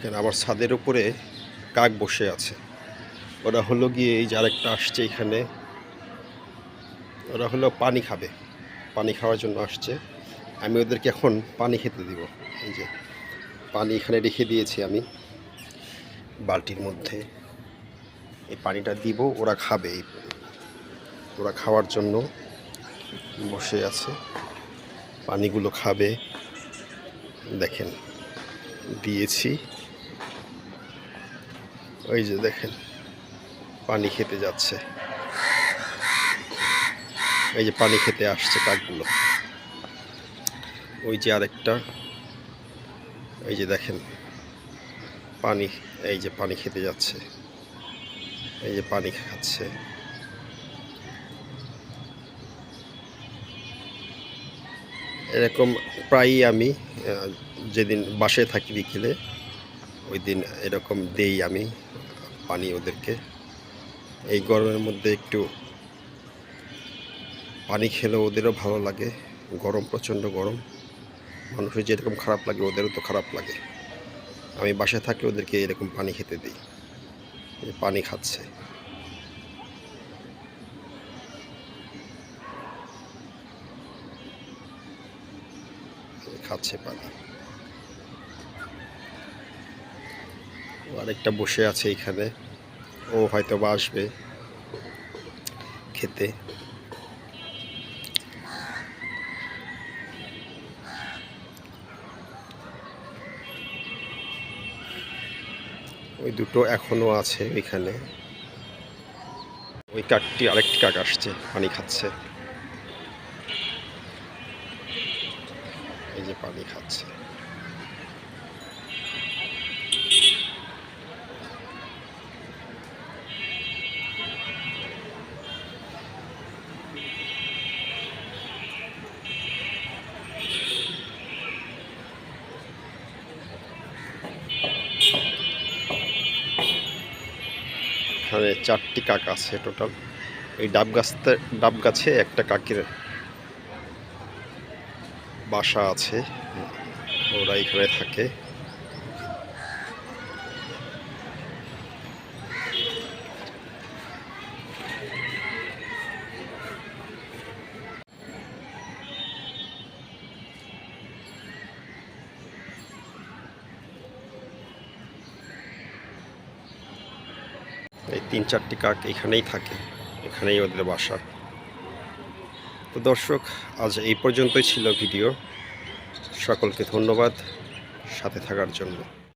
দেখেন আমার ছাদের উপরে কাক বসে আছে। ওরা হলো গিয়ে এই যে আরেকটা আসছে এখানে। ওরা হলো পানি খাবে। পানি খাওয়ার জন্য আসছে। আমি ওদেরকে এখন পানি খেতে দিব। এই যে পানি এখানে রেখে দিয়েছি আমি বালতির মধ্যে। এই পানিটা দিব, ওরা খাবে। ওরা খাওয়ার জন্য বসে আছে। পানিগুলো খাবে। দেখেন, দিয়েছি। ওই যে দেখেন, পানি খেতে যাচ্ছে। এই যে পানি খেতে আসছে কাকগুলো। ওই যে আরেকটা, এই যে দেখেন, পানি, এই যে পানি খেতে যাচ্ছে। এই যে পানি খাচ্ছে। এরকম প্রায়ই আমি যেদিন বাসে থাকি বিকেলে, ওই দিন এরকম দেই আমি পানি ওদেরকে। এই গরমের মধ্যে একটু পানি খেলে ওদেরও ভালো লাগে। গরম, প্রচণ্ড গরম। মানুষের যেরকম খারাপ লাগে, ওদেরও তো খারাপ লাগে। আমি বাসায় থাকলে ওদেরকে এরকম পানি খেতে দিই। পানি খাচ্ছে। খাচ্ছে পানি। আরেকটা বসে আছে এখানে। ও হয়তো বা আসবে খেতে। ওই দুটো এখনও আছে ওইখানে ওই কাকটি আরেকটি কাক আসছে, পানি খাচ্ছে। এই যে পানি খাচ্ছে। এখানে চারটি কাক আছে টোটাল এই ডাব গাছতে, ডাব গাছে একটা কাকের বাসা আছে। ওরা এখানে থাকে। এই তিন চারটি কাক এখানেই থাকে, এখানেই ওদের বাসা। তো দর্শক, আজ এই পর্যন্তই ছিল ভিডিও। সকলকে ধন্যবাদ সাথে থাকার জন্য।